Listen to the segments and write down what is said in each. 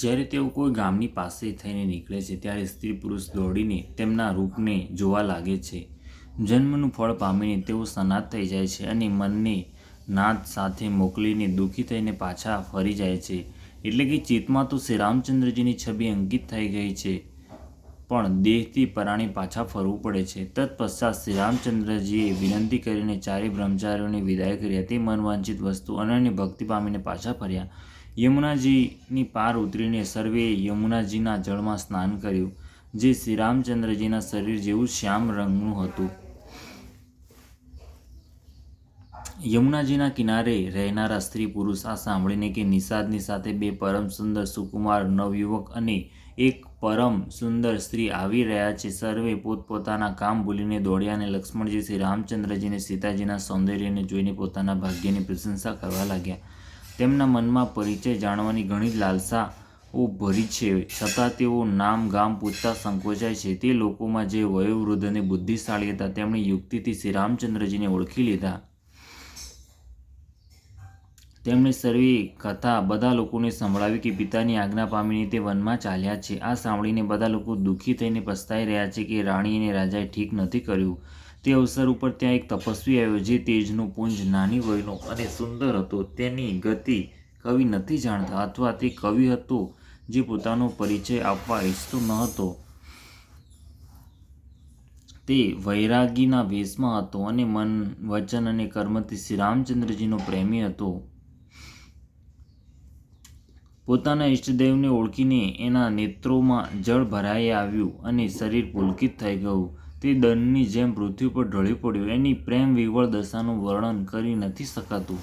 જ્યારે તેઓ કોઈ ગામની પાસે થઈને નીકળે છે, ત્યારે સ્ત્રી પુરુષ દોડીને તેમના રૂપને જોવા લાગે છે. જન્મનું ફળ પામીને તેઓ સનાત થઈ જાય છે અને મનને નાદ સાથે મોકલીને દુઃખી થઈને પાછા ફરી જાય છે. એટલે કે ચિત્તમાં તો શ્રી રામચંદ્રજીની છબી અંકિત થઈ ગઈ છે, પણ દેહથી પરાણે પાછા ફરવું પડે છે. તત્પશ્ચાત શ્રી રામચંદ્રજીએ વિનંતી કરીને ચારે બ્રહ્મચારીઓને વિદાય કરી હતી મનવાંછિત વસ્તુ અનન્ય ભક્તિ પામીને પાછા ફર્યા. યમુનાજીની પાર ઉતરીને સર્વે યમુનાજીના જળમાં સ્નાન કર્યું, જે શ્રી રામચંદ્રજીના શરીર જેવું શ્યામ રંગનું હતું. યમુનાજીના કિનારે રહેનારા સ્ત્રી પુરુષ આ સાંભળીને કે નિષાદની સાથે બે પરમ સુંદર સુકુમાર, નવયુવક અને એક પરમ સુંદર સ્ત્રી આવી રહ્યા છે. સર્વે પોતપોતાના કામ ભૂલીને દોડ્યા અને લક્ષ્મણજી શ્રી રામચંદ્રજીને સીતાજીના સૌંદર્યને જોઈને પોતાના ભાગ્યની પ્રશંસા કરવા લાગ્યા. તેમના મનમાં પરિચય જાણવાની ઘણી લાલસા ભરી છે. છતાં તેઓ નામ ગામ પૂછતા સંકોચાય છે. તે લોકોમાં જે વયોવૃદ્ધ અને બુદ્ધિશાળી હતા, તેમણે યુક્તિથી શ્રી રામચંદ્રજીને ઓળખી લીધા. તેમણે સર્વે કથા બધા લોકોને સંભળાવી કે પિતાની આજ્ઞા પામીને તે વનમાં ચાલ્યા છે. આ સાંભળીને બધા લોકો દુઃખી થઈને પસ્તાઈ રહ્યા છે કે રાણી અને રાજાએ ઠીક નથી કર્યું. તે અવસર ઉપર ત્યાં એક તપસ્વી આવ્યો જે તેજનું પુંજ નાની વયનો અને સુંદર હતો. તેની ગતિ કવિ નથી જાણતા અથવા તે કવિ હતો જે પોતાનો પરિચય આપવા ઈચ્છતો ન હતો. તે વૈરાગીના વેશમાં હતો અને મન, વચન અને કર્મથી શ્રી રામચંદ્રજીનો પ્રેમી હતો. પોતાના ઈષ્ટદેવને ઓળખીને એના નેત્રોમાં જળ ભરાઈ આવ્યું અને શરીર પુલકિત થઈ ગયું. તે દંડની જેમ પૃથ્વી પર ઢળી પડ્યું, એની પ્રેમ વિવળ દશાનું વર્ણન કરી નથી શકાતું.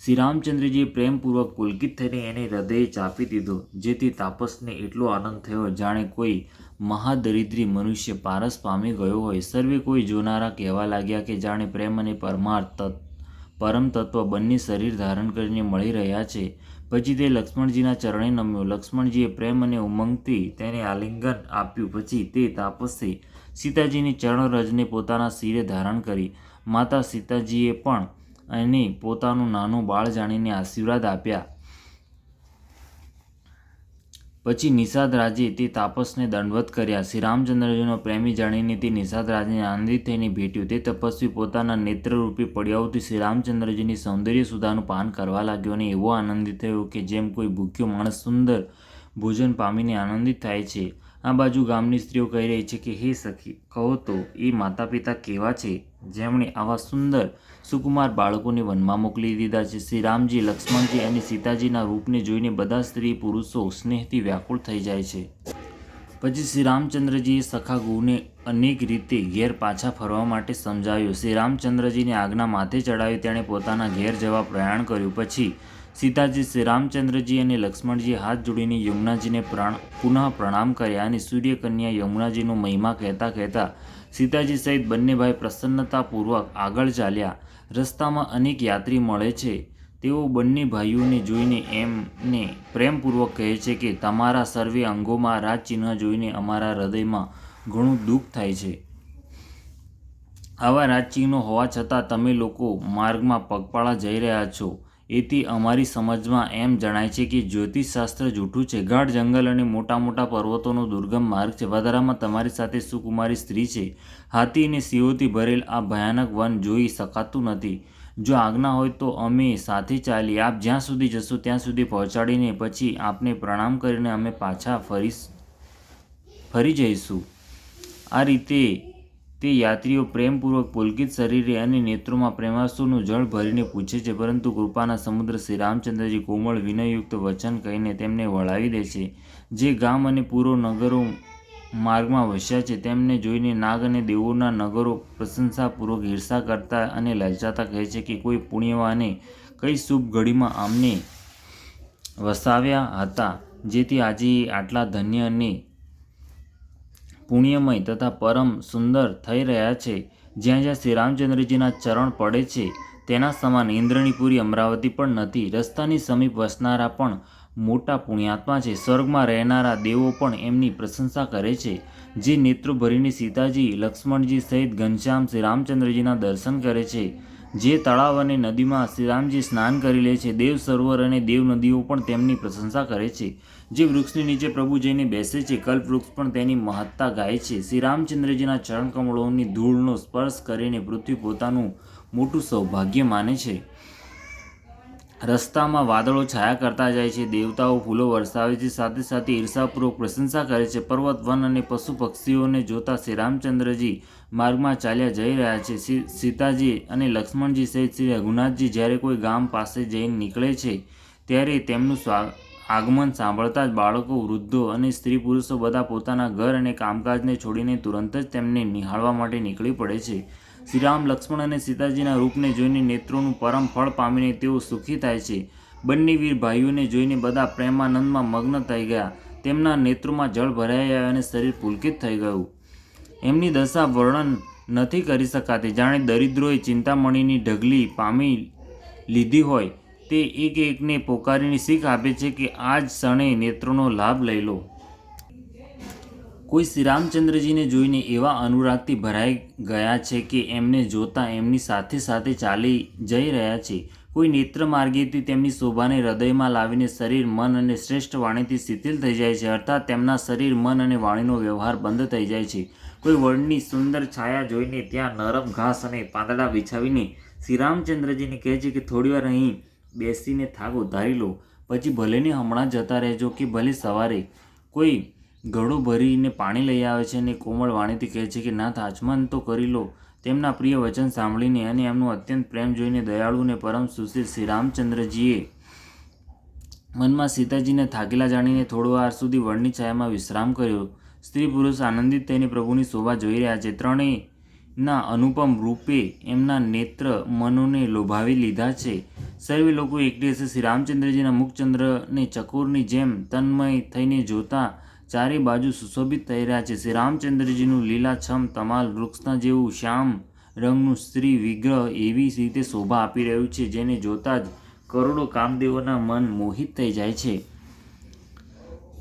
શ્રી રામચંદ્રજીએ પ્રેમપૂર્વક પુલકિત થઈને એને હૃદયે ચાપી દીધો, જેથી તાપસને એટલો આનંદ થયો જાણે કોઈ મહાદરિદ્રી મનુષ્ય પારસ પામી ગયો હોય. સર્વે કોઈ જોનારા કહેવા લાગ્યા કે જાણે પ્રેમ અને પરમાર્થ પરમ તત્વ બંને શરીર ધારણ કરીને મળી રહ્યા છે. પછી તે લક્ષ્મણજીના ચરણે નમ્યો. લક્ષ્મણજીએ પ્રેમ અને ઉમંગથી તેને આલિંગન આપ્યું. પછી તે તાપસે સીતાજીની ચરણરજને પોતાના શિરે ધારણ કરી. માતા સીતાજીએ પણ એને પોતાનું નાનું બાળ જાણીને આશીર્વાદ આપ્યા. પછી નિષાદ રાજે તે તાપસને દંડવત કર્યા. શ્રી રામચંદ્રજીનો પ્રેમી જાણીને તે નિષાદ રાજને આનંદિત થઈને ભેટ્યું. તે તપસ્વી પોતાના નેત્રરૂપી પડ્યાઓથી શ્રી રામચંદ્રજીની સૌંદર્ય સુધાનું પાન કરવા લાગ્યો અને એવો આનંદિત થયો કે જેમ કોઈ ભૂખ્યો માણસ સુંદર ભોજન પામીને આનંદિત થાય છે. આ બાજુ ગામની સ્ત્રીઓ કહી રહી છે કે, હે સખી, કહો તો, એ માતા પિતા કેવા છે? જેમણે આવા સુંદર, સુકુમાર બાળકોને વનમાં મોકલી દીધા છે. શ્રી રામજી, લક્ષ્મણજી અને સીતાજીના રૂપને જોઈને બધા સ્ત્રી પુરુષો સ્નેહથી વ્યાકુળ થઈ જાય છે. પછી શ્રી રામચંદ્રજીએ સખા ગુને અનેક રીતે ઘેર પાછા ફરવા માટે સમજાવ્યો. શ્રી રામચંદ્રજીને આજ્ઞા માથે ચડાવી તેણે પોતાના ઘેર જવા પ્રયાણ કર્યું. પછી સીતાજી શ્રી રામચંદ્રજી અને લક્ષ્મણજીએ હાથ જોડીને યમુનાજીને પ્રાણ, પુનઃ પ્રણામ કર્યા અને સૂર્યકન્યા યમુનાજીનો મહિમા કહેતા કહેતા સીતાજી સહિત બંને ભાઈ પ્રસન્નતાપૂર્વક આગળ ચાલ્યા. રસ્તામાં અનેક યાત્રી મળે છે. તેઓ બંને ભાઈઓને જોઈને એમને પ્રેમપૂર્વક કહે છે કે, તમારા સર્વે અંગોમાં રાજચિહ્ન જોઈને અમારા હૃદયમાં ઘણું દુઃખ થાય છે. આવા રાજચિહ્નો હોવા છતાં તમે લોકો માર્ગમાં પગપાળા જઈ રહ્યા છો. એથી અમારી સમજમાં એમ જણાય છે કે જ્યોતિષશાસ્ત્ર જૂઠું છે. ગાઢ જંગલ અને મોટા મોટા પર્વતોનો દુર્ગમ માર્ગ છે. વધારામાં તમારી સાથે સુકુમારી સ્ત્રી છે. હાથી અને સિંહોથી ભરેલ આ ભયાનક વન જોઈ શકાતું નથી. જો આજ્ઞા હોય તો અમે સાથે ચાલી આપ જ્યાં સુધી જશો ત્યાં સુધી પહોંચાડીને પછી આપને પ્રણામ કરીને અમે પાછા ફરી ફરી જઈશું. આ રીતે તે યાત્રીઓ પ્રેમપૂર્વક પુલકિત શરીરે અને નેત્રોમાં પ્રેમાસુનું જળ ભરીને પૂછે છે, પરંતુ કૃપાના સમુદ્ર શ્રી રામચંદ્રજી કોમળ વિનયયુક્ત વચન કહીને તેમને વળાવી દે છે. જે ગામ અને પૂરો નગરો માર્ગમાં વસ્યા છે, તેમને જોઈને નાગ અને દેવોના નગરો પ્રશંસાપૂર્વક ઈર્ષા કરતા અને લલચાતા કહે છે કે, કોઈ પુણ્યવાને કઈ શુભ ઘડીમાં આમને વસાવ્યા હતા, જેથી આજે આટલા ધન્ય અને પુણ્યમય તથા પરમ સુંદર થઈ રહ્યા છે. જ્યાં જ્યાં શ્રી રામચંદ્રજીના ચરણ પડે છે, તેના સમાન ઇન્દ્રણીપુરી અમરાવતી પણ નથી. રસ્તાની સમીપ વસનારા પણ મોટા પુણ્યાત્મા છે. સ્વર્ગમાં રહેનારા દેવો પણ એમની પ્રશંસા કરે છે. જે નેત્રો ભરીને સીતાજી, લક્ષ્મણજી સહિત ઘનશ્યામ શ્રી રામચંદ્રજીના દર્શન કરે છે. જે તળાવ અને નદીમાં શ્રીરામજી સ્નાન કરી લે છે, દેવ સરોવર અને દેવ નદીઓ પણ તેમની પ્રશંસા કરે છે. જે વૃક્ષની નીચે પ્રભુ જઈને બેસે છે કલ્પ વૃક્ષ પણ તેની મહત્તા ગાય છે. શ્રી રામચંદ્રજીના ચરણ કમળોની ધૂળનો સ્પર્શ કરીને પૃથ્વી પોતાનું મોટું સૌભાગ્ય માને છે. રસ્તામાં વાદળો છાયા કરતા જાય છે. દેવતાઓ ફૂલો વરસાવે છે. સાથે સાથે ઈર્ષાપૂર્વક પ્રશંસા કરે છે. પર્વત, વન અને પશુ પક્ષીઓને જોતા શ્રી રામચંદ્રજી માર્ગમાં ચાલ્યા જઈ રહ્યા છે. સીતાજી અને લક્ષ્મણજી સહિત શ્રી રઘુનાથજી જ્યારે કોઈ ગામ પાસે જઈને નીકળે છે, ત્યારે તેમનું સ્વા, આગમન સાંભળતા જ બાળકો, વૃદ્ધો અને સ્ત્રી પુરુષો બધા પોતાના ઘર અને કામકાજને છોડીને તુરંત જ તેમને નિહાળવા માટે નીકળી પડે છે. શ્રીરામ લક્ષ્મણ અને સીતાજીના રૂપને જોઈને નેત્રોનું પરમ ફળ પામીને તેઓ સુખી થાય છે. બંને વીર ભાઈઓને જોઈને બધા પ્રેમાનંદમાં મગ્ન થઈ ગયા. તેમના નેત્રોમાં જળ ભરાઈ આવ્યા અને શરીર પુલકિત થઈ ગયું. એમની દશા વર્ણન નથી કરી શકાતી. જાણે દરિદ્રોએ ચિંતામણીની ઢગલી પામી લીધી હોય. તે એક એકને પોકારીની શીખ આપે છે કે આ જ ક્ષણે નેત્રોનો લાભ લઈ લો. કોઈ શ્રી રામચંદ્રજીને જોઈને એવા અનુરાગથી ભરાઈ ગયા છે કે એમને જોતા એમની સાથે સાથે ચાલી જઈ રહ્યા છે. કોઈ નેત્ર માર્ગેથી તેમની શોભાને હૃદયમાં લાવીને શરીર, મન અને શ્રેષ્ઠ વાણીથી શિથિલ થઈ જાય છે અર્થાત તેમના શરીર, મન અને વાણીનો વ્યવહાર બંધ થઈ જાય છે. કોઈ વડની સુંદર છાયા જોઈને ત્યાં નરમ ઘાસ અને પાંદડા બિછાવીને શ્રી રામચંદ્રજીને કહે છે કે થોડીવાર અહીં બેસીને થાક ઉધારી લો. પછી ભલેને હમણાં જતા રહેજો કે ભલે સવારે કોઈ ઘડો ભરીને પાણી લઈ આવે છે અને કોમળ વાણીથી કહે છે કે, નાથ, આચમન તો કરી લો. તેમના પ્રિય વચન સાંભળીને અને એમનું અત્યંત પ્રેમ જોઈને દયાળુ અને પરમ સુશીલ શ્રી રામચંદ્રજીએ મનમાં સીતાજીને થાકેલા જાણીને થોડો વાર સુધી વડની છાયામાં વિશ્રામ કર્યો. સ્ત્રી પુરુષ આનંદિત થઈને પ્રભુની શોભા જોઈ રહ્યા છે. ત્રણેયના અનુપમ રૂપે એમના નેત્ર મનોને લોભાવી લીધા છે. સર્વે લોકો એક દિવસે શ્રી રામચંદ્રજીના મુખચંદ્રને ચકોરની જેમ તન્મય થઈને જોતા ચારે બાજુ સુશોભિત થઈ રહ્યા છે. શ્રી રામચંદ્રજીનું લીલાછમ, તમાલ, વૃક્ષના જેવું શ્યામ રંગનું સ્ત્રી વિગ્રહ એવી રીતે શોભા આપી રહ્યું છે, જેને જોતા જ કરોડો કામદેવોના મન મોહિત થઈ જાય છે.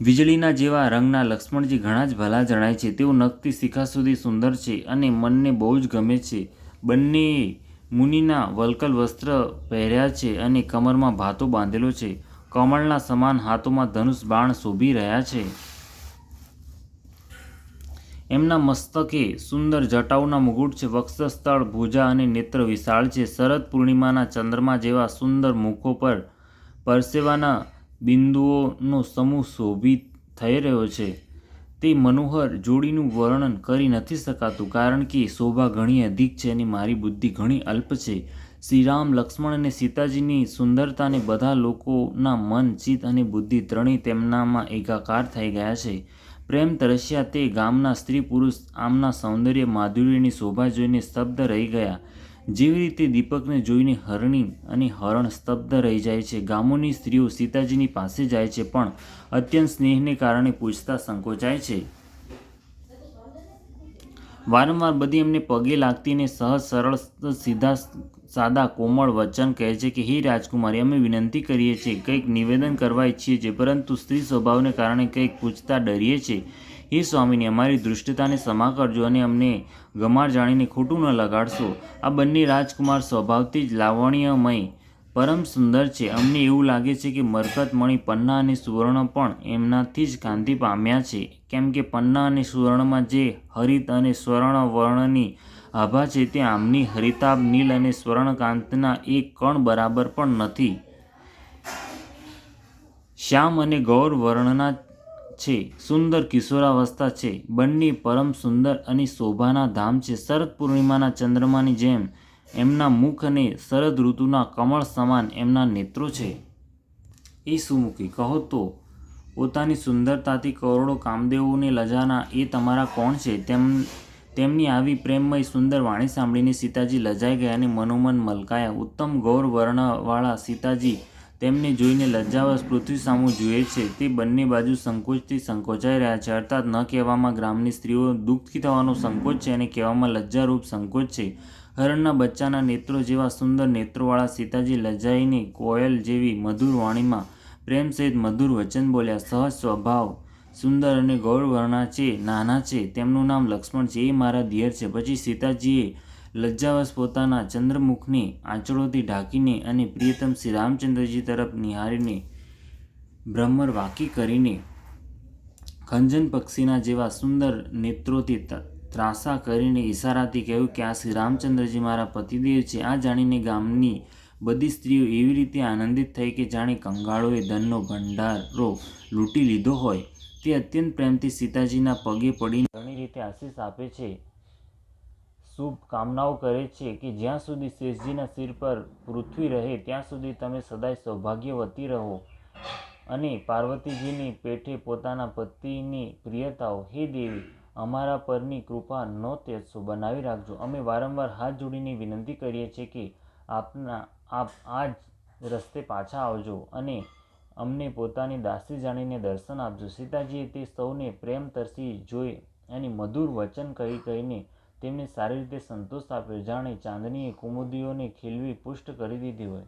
વીજળીના જેવા રંગના લક્ષ્મણજી ઘણા જ ભલા જણાય છે. તેઓ નખથી શિખા સુધી સુંદર છે અને મનને બહુ જ ગમે છે. બંનેએ મુનિના વલ્કલ વસ્ત્ર પહેર્યા છે અને કમરમાં ભાતો બાંધેલો છે. કમળના સમાન હાથોમાં ધનુષ બાણ શોભી રહ્યા છે. એમના મસ્તકે સુંદર જટાઓના મુગુટ છે, વક્ષસ્થળ, ભુજા અને નેત્ર વિશાળ છે. શરદ પૂર્ણિમાના ચંદ્રમા જેવા સુંદર મુખો પર પરસેવાના બિંદુઓનો સમૂહ શોભિત થઈ રહ્યો છે. તે મનોહર જોડીનું વર્ણન કરી નથી શકાતું, કારણ કે શોભા ઘણી અધિક છે અને મારી બુદ્ધિ ઘણી અલ્પ છે. શ્રીરામ, લક્ષ્મણ અને સીતાજીની સુંદરતાને બધા લોકોના મન, ચિત્ત અને બુદ્ધિ ત્રણેય તેમનામાં એકાકાર થઈ ગયા છે. પ્રેમ તરસ્યા તે ગામના સ્ત્રી પુરુષ આમના સૌંદર્ય માધુર્યની શોભા જોઈને સ્તબ્ધ રહી ગયા. જેવી રીતે દીપકને જોઈને હરણી અને હરણ સ્તબ્ધ રહી જાય છે. ગામોની સ્ત્રીઓ સીતાજીની પાસે જાય છે, પણ અત્યંત સ્નેહને કારણે પૂછતા સંકોચાય છે. વારંવાર બધી એમને પગે લાગતી અને સહજ, સરળ, સીધા સાદા કોમળ વચન કહે છે કે, હે રાજકુમારી, અમે વિનંતી કરીએ છીએ, કંઈક નિવેદન કરવા ઈચ્છીએ છીએ, પરંતુ સ્ત્રી સ્વભાવને કારણે કંઈક પૂછતા ડરીએ છીએ. હે સ્વામીની, અમારી દૃષ્ટતાને ક્ષમા કરજો અને અમને ગમાર જાણીને ખોટું ન લગાડશો. આ બંને રાજકુમાર સ્વભાવથી જ લાવણ્યમય, પરમ સુંદર છે. અમને એવું લાગે છે કે, મરકત મણિ પન્ના અને સુવર્ણ પણ એમનાથી જ કાંતિ પામ્યા છે. કેમ કે પન્ના અને સુવર્ણમાં જે હરિત અને સ્વર્ણ વર્ણની આભા છે તે આમની હરિતાભ નીલ અને સ્વર્ણકાંતના એક કણ બરાબર પણ નથી. શ્યામ અને ગૌર વર્ણના છે, સુંદર કિશોરાવસ્થા છે. બંને પરમ સુંદર અને શોભાના ધામ છે. શરદ પૂર્ણિમાના ચંદ્રમાની જેમ એમના મુખ અને શરદ ઋતુના કમળ સમાન એમના નેત્રો છે. એ સુમુખી કહો તો. પોતાની સુંદરતાથી કરોડો કામદેવોને લજાના એ તમારા કોણ છે? તેમ તેમની આવી પ્રેમમય સુંદર વાણી સાંભળીને સીતાજી લજાઈ ગયા અને મનોમન મલકાયા. ઉત્તમ ગૌર વર્ણવાળા સીતાજી તેમને જોઈને લજ્જાવશ પૃથ્વી સામું જુએ છે. તે બંને બાજુ સંકોચથી સંકોચાઈ રહ્યા છે. અર્થાત ન કહેવામાં ગ્રામની સ્ત્રીઓ દુઃખી થવાનો સંકોચ છે અને કહેવામાં લજ્જારૂપ સંકોચ છે. હરણના બચ્ચાના નેત્રો જેવા સુંદર નેત્રોવાળા સીતાજી લજાઈને કોયલ જેવી મધુર વાણીમાં પ્રેમ સહિત મધુર વચન બોલ્યા. સહજ સ્વભાવ સુંદર અને ગૌરવર્ણા છે, નાના છે. તેમનું નામ લક્ષ્મણ છે. એ મારા દિયર છે. પછી સીતાજીએ લજ્જાવશ પોતાના ચંદ્રમુખને આંચળોથી ઢાંકીને અને પ્રિયતમ શ્રી રામચંદ્રજી તરફ નિહારીને ભ્રમર વાકી કરીને ખંજન પક્ષીના જેવા સુંદર નેત્રોથી ત્રાસા કરીને ઈશારાથી કહ્યું કે આ શ્રી રામચંદ્રજી મારા પતિદેવ છે. આ જાણીને ગામની બધી સ્ત્રીઓ એવી રીતે આનંદિત થઈ કે જાણે કંગાળોએ ધનનો ભંડારો લૂંટી લીધો હોય. તે અત્યંત પ્રેમથી સીતાજીના પગે પડીને ઘણી રીતે આશીષ આપે છે. શુભ કામનાઓ કરે છે કે જ્યાં સુધી શેષજીના શિર પર પૃથ્વી રહે, ત્યાં સુધી તમે સદાય સૌભાગ્યવતી રહો અને પાર્વતીજીની પેઠે પોતાના પતિની પ્રિયતાઓ. હે દેવી, અમારા પરની કૃપા ન ત્યજશો બનાવી રાખજો. અમે વારંવાર હાથ જોડીને વિનંતી કરીએ છીએ કે આપના, આપ આ જ રસ્તે પાછા આવજો અને અમને પોતાની દાસી જાણીને દર્શન આપજો. સીતાજીએ તે સૌને પ્રેમ તરસી જોઈ અને મધુર વચન કહી કહીને તેમને સારી રીતે સંતોષ આપ્યો. જાણે ચાંદનીએ કુમુદીઓને ખીલવી પુષ્ટ કરી દીધી હોય.